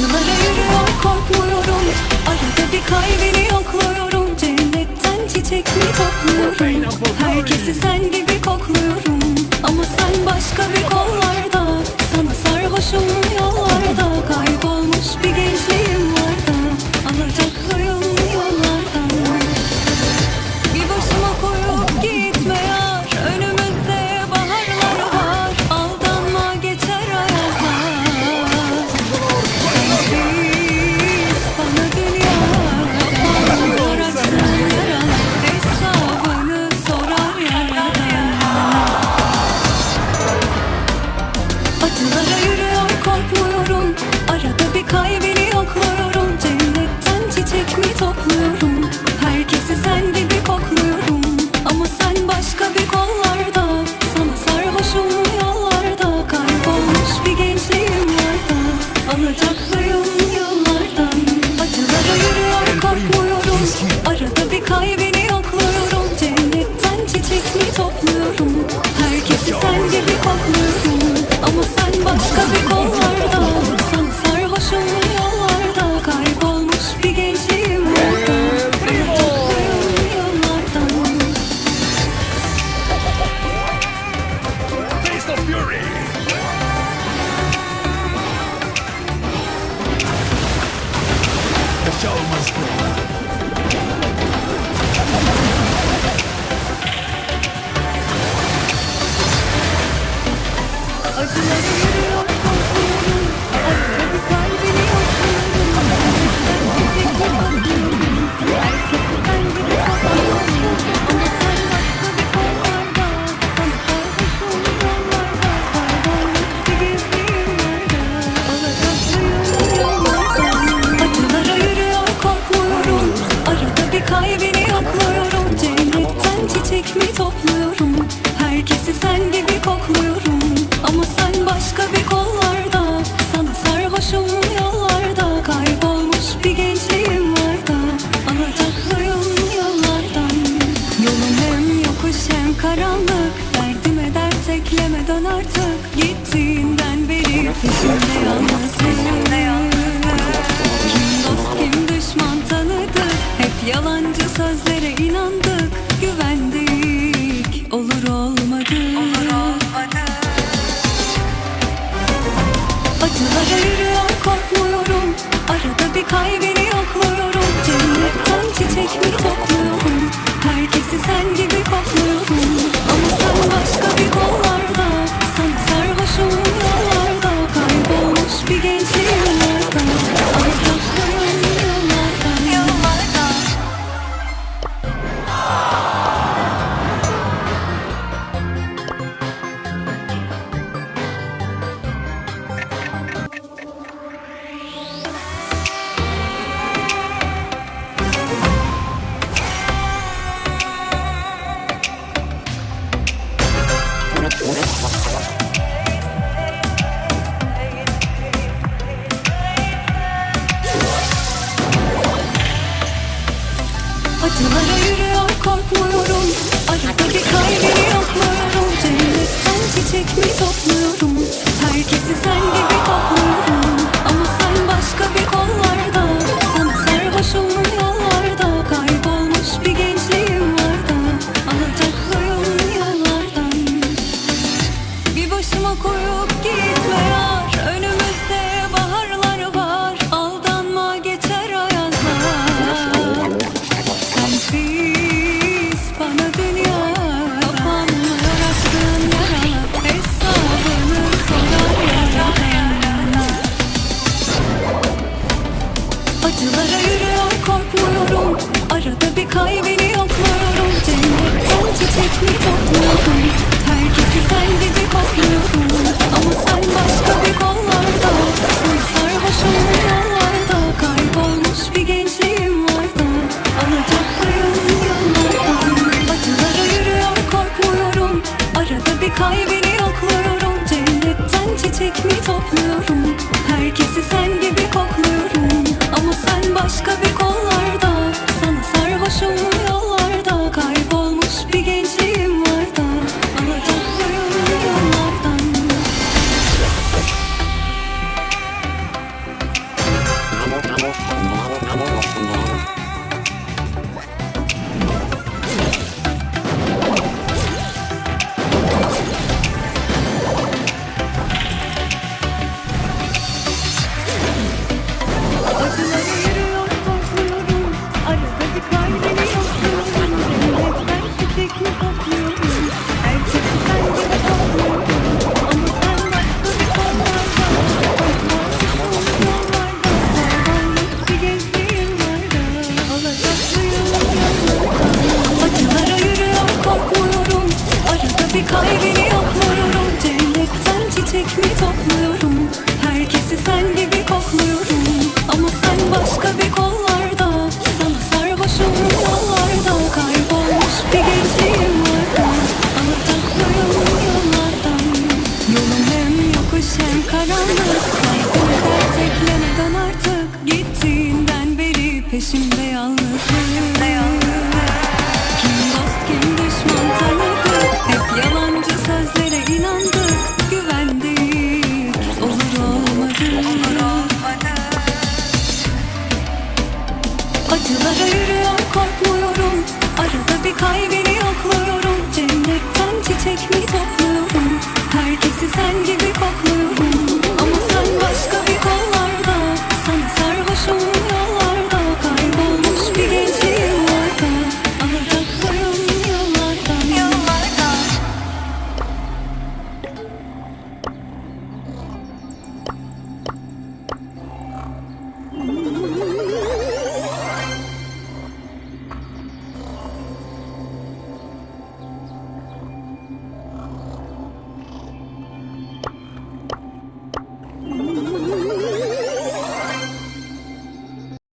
Sıralayırım korkmuyorum. Arada bir kalbini yokluyorum. Cennetten çiçek mi topluyorum. Herkesi sen gibi kokluyorum. Ama sen başka bir kollarda Sana sarhoşum yollarda. Acılara yürüyor korkmuyorum. Arada bir kaybeni yokluyorum. Cennetten çiçek mi topluyorum? Herkesi sen gibi kokluyorum. Ama sen başka bir kollarda Sana sarhoşum ayrı korkmuyorum. Arada bir kaybedip kalbini yokluyorum Cennetten çiçek mi topluyorum mi topluyorum. Herkesi sen gibi kokluyorum. Ama sen başka bir kollarda Sana sarhoşum yollarda. Kaybolmuş bir gençliğim vardı Alacaklıyım yollardan. Yolum hem yokuş hem karanlık. Kalbimi dert eklemeden artık. Gittiğinden beri peşimde yalnızlık